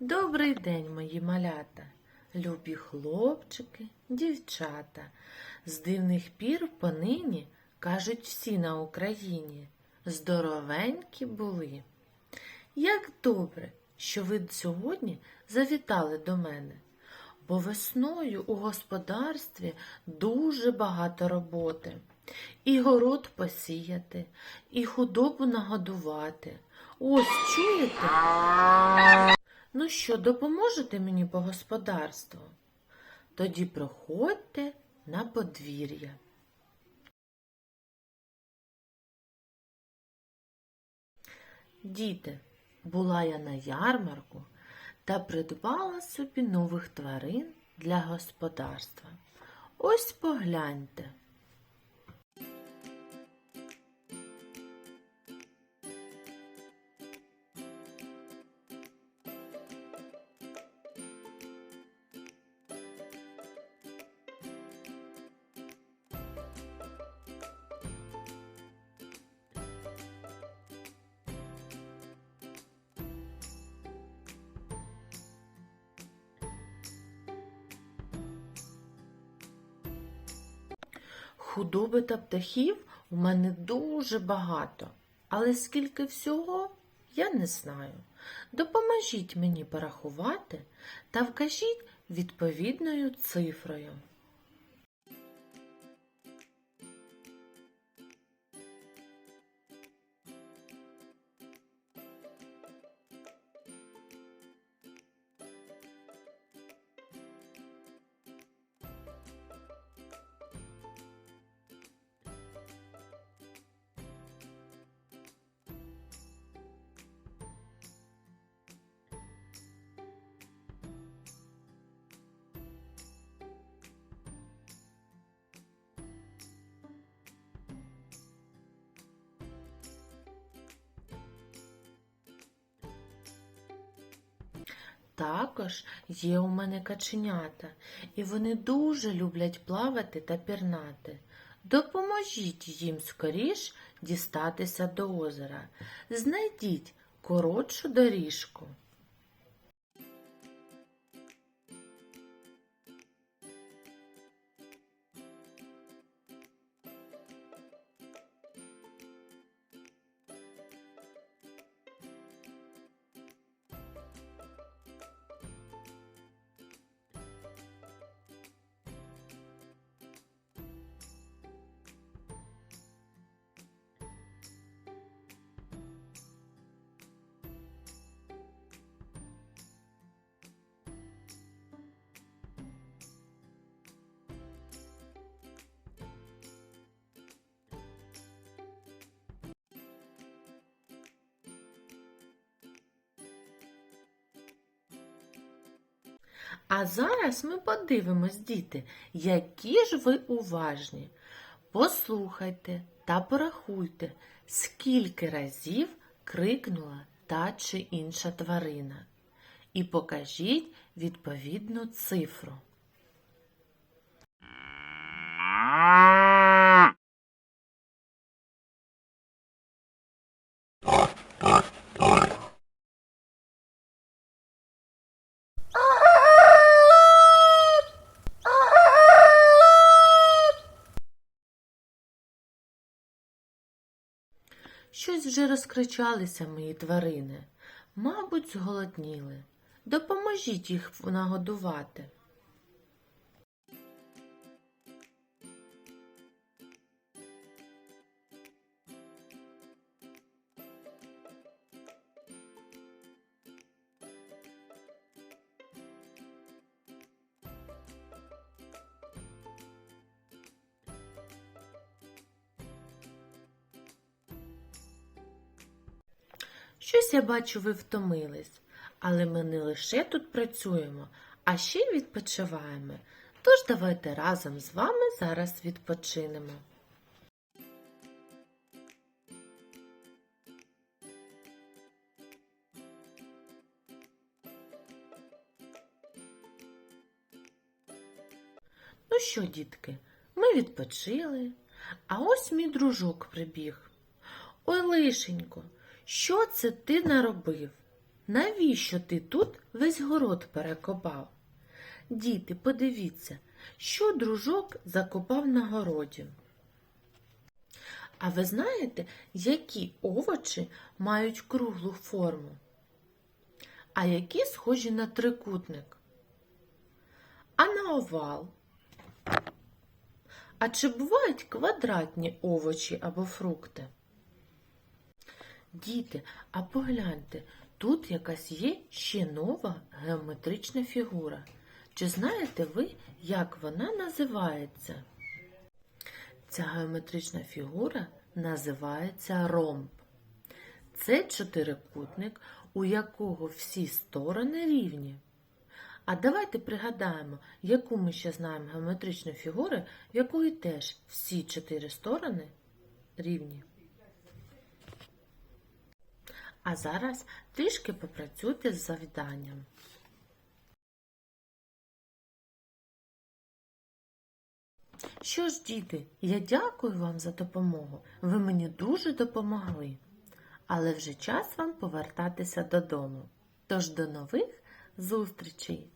Добрий день, мої малята, любі хлопчики, дівчата. З дивних пір понині, кажуть всі на Україні, здоровенькі були. Як добре, що ви сьогодні завітали до мене, бо весною у господарстві дуже багато роботи. І город посіяти, і худобу нагодувати. Ось чуєте? Ну що, допоможете мені по господарству? Тоді проходьте на подвір'я. Діти, була я на ярмарку та придбала собі нових тварин для господарства. Ось погляньте. Худоби та птахів у мене дуже багато, але скільки всього я не знаю. Допоможіть мені порахувати та вкажіть відповідною цифрою. Також є у мене каченята, і вони дуже люблять плавати та пірнати. Допоможіть їм скоріш дістатися до озера. Знайдіть коротшу доріжку. А зараз ми подивимось, діти, які ж ви уважні. Послухайте та порахуйте, скільки разів крикнула та чи інша тварина. І покажіть відповідну цифру. Щось вже розкричалися мої тварини. Мабуть, зголодніли. Допоможіть їх нагодувати. Щось я бачу, ви втомились, але ми не лише тут працюємо, а ще й відпочиваємо. Тож давайте разом з вами зараз відпочинемо. Ну що, дітки, ми відпочили, а ось мій дружок прибіг. Ой, лишенько, що це ти наробив? навіщо ти тут весь город перекопав? Діти, подивіться, що дружок закопав на городі. А ви знаєте, які овочі мають круглу форму? А які схожі на трикутник? А на овал? А чи бувають квадратні овочі або фрукти? Діти, а погляньте, тут якась є ще нова геометрична фігура. Чи знаєте ви, як вона називається? Ця геометрична фігура називається ромб. Це чотирикутник, у якого всі сторони рівні. А давайте пригадаємо, яку ми ще знаємо геометричну фігуру, в якої теж всі чотири сторони рівні. А зараз трішки попрацюйте з завданням. Що ж, діти, я дякую вам за допомогу. Ви мені дуже допомогли. Але вже час вам повертатися додому. Тож до нових зустрічей!